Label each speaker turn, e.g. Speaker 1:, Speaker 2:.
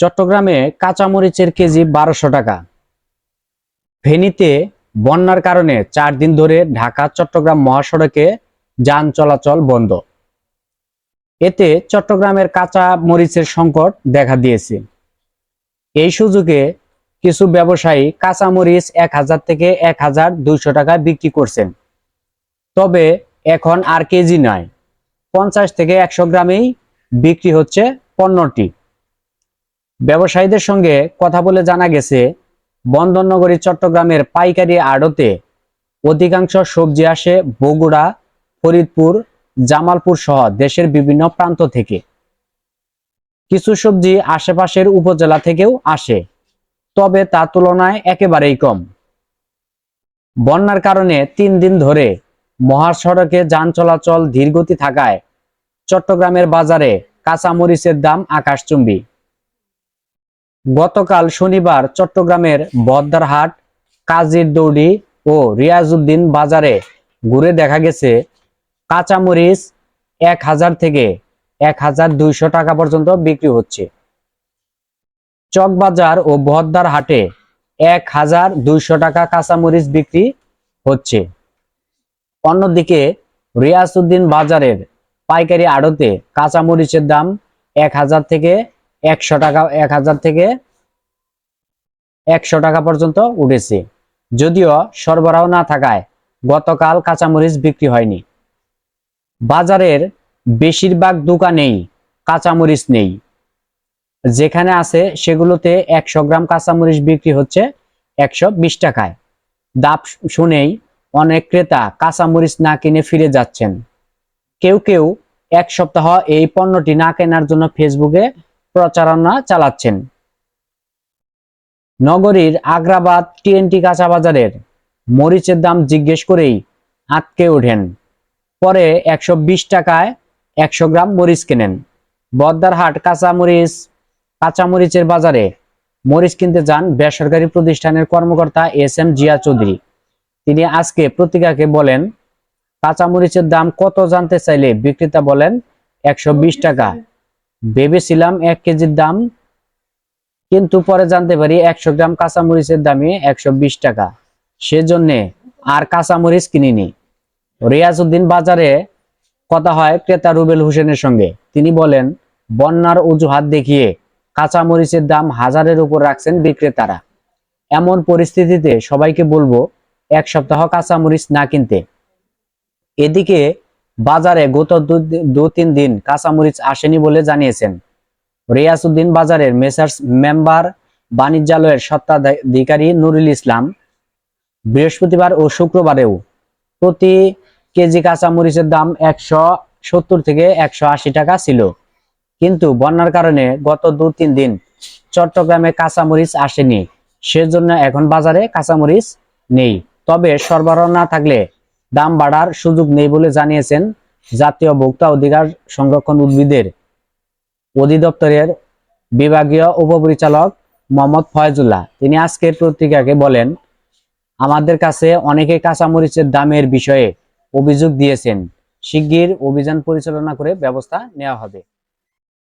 Speaker 1: চট্টগ্রামে কাঁচামরিচের কেজি বারোশো টাকা। ফেনীতে বন্যার কারণে চার দিন ধরে ঢাকা, চট্টগ্রাম মহাসড়কে যান চলাচল বন্ধ। এতে চট্টগ্রামের কাঁচা মরিচের সংকট দেখা দিয়েছে। এই সুযোগে কিছু ব্যবসায়ী কাঁচা মরিচ এক হাজার থেকে এক হাজার দুইশো টাকায় বিক্রি করছেন। তবে এখন আর কেজি নয়, পঞ্চাশ থেকে একশো গ্রামেই বিক্রি হচ্ছে পণ্যটি। ব্যবসায়ীদের সঙ্গে কথা বলে জানা গেছে, বন্দরনগরী, চট্টগ্রামের পাইকারি আড়তে অধিকাংশ সবজি আসে বগুড়া, ফরিদপুর, জামালপুর সহ দেশের বিভিন্ন প্রান্ত থেকে। কিছু সবজি আশেপাশের উপজেলা থেকেও আসে, তবে তা তুলনায় একেবারেই কম। বন্যার কারণে তিন দিন ধরে মহাসড়কে যান চলাচল ধীরগতি থাকায় চট্টগ্রামের বাজারে কাঁচামরিচের দাম আকাশচুম্বী। গতকাল শনিবার চট্টগ্রামের বদ্দারহাট কাজীর দৌড়ি ও রিয়াজউদ্দিন বাজারে ঘুরে দেখা গেছে কাঁচামরিচ এক হাজার থেকে এক হাজার দুইশো টাকা পর্যন্ত বিক্রি হচ্ছে। চকবাজার ও বহদ্দার হাটে এক হাজার দুইশো টাকা কাঁচামরিচ বিক্রি হচ্ছে। অন্যদিকে রিয়াসউদ্দিন বাজারের পাইকারি আড়তে কাঁচামরিচের দাম এক হাজার থেকে একশো টাকা, এক হাজার থেকে একশো টাকা পর্যন্ত উঠেছে। যদিও সরবরাহ না থাকায় গতকাল কাঁচামরিচ বিক্রি হয়নি। বাজারের বেশিরভাগ দোকানেই কাঁচামরিচ নেই। যেখানে আছে সেগুলোতে একশো গ্রাম কাঁচামরিচ বিক্রি হচ্ছে একশো বিশ টাকায়। দাপ শুনেই অনেক ক্রেতা কাঁচামরিচ না কিনে ফিরে যাচ্ছেন। কেউ কেউ এক সপ্তাহ এই পণ্যটি না কেনার জন্য ফেসবুকে প্রচারণা চালাচ্ছেন। নগরীর আগ্রাবাদ টিএনটি কাঁচা বাজারের মরিচের দাম জিজ্ঞেস করেই আটকে ওঠেন। পরে একশো বিশ টাকায় একশো গ্রাম মরিচ কেনেন। বদ্দারহাট কাঁচা মরিচ কাঁচা মরিচের বাজারে মরিচ কিনতে যান বেসরকারি প্রতিষ্ঠানের কর্মকর্তা এস এম জিয়া চৌধুরী। তিনি আজকে পত্রিকাকে বলেন কাঁচা মরিচের দাম কত জানতে চাইলে বিক্রেতা বলেন একশো বিশ টাকা। ভেবেছিলাম এক কেজির দাম, কিন্তু পরে জানতে পারি একশো গ্রাম কাঁচামরিচের দামে একশো বিশ টাকা। সেজন্যে আর কাঁচামরিচ কিনিনি। রিয়াজউদ্দিন বাজারে কথা হয় ক্রেতা রুবেল হোসেনের সঙ্গে। তিনি বলেন, বন্যার অজুহাত দেখিয়ে কাঁচামরিচের দাম হাজারের উপর রাখছেন বিক্রেতারা। এমন পরিস্থিতিতে সবাইকে বলব, এক সপ্তাহ কাঁচামরিচ না কিনতে। এদিকে বাজারে গত দু- তিন দিন কাঁচামরিচ আসেনি বলে জানিয়েছেন। রিয়াসউদ্দিন বাজারের মেসার্স মেম্বার বাণিজ্যালয়ের স্বত্বাধিকারী নুরুল ইসলাম বৃহস্পতিবার ও শুক্রবারেও প্রতি কেজি কাঁচামরিচের দাম একশো সত্তর থেকে একশো আশি টাকা ছিল। কিন্তু বন্যার কারণে গত দু তিন দিন চট্টগ্রামে কাঁচামরিচ আসেনি। সেজন্য এখন বাজারে কাঁচামরিচ নেই। তবে সরবরাহ না থাকলে দাম বাড়ার সুযোগ নেই বলে জানিয়েছেন জাতীয় ভোক্তা অধিকার সংরক্ষণ উদ্ভিদের অধিদপ্তরের বিভাগীয় উপপরিচালক মোহাম্মদ ফয়জুল্লাহ। তিনি আজকের পত্রিকাকে বলেন, আমাদের কাছে অনেকে কাঁচামরিচের দামের বিষয়ে অভিযোগ দিয়েছেন। শিগগির অভিযান পরিচালনা করে ব্যবস্থা নেওয়া হবে।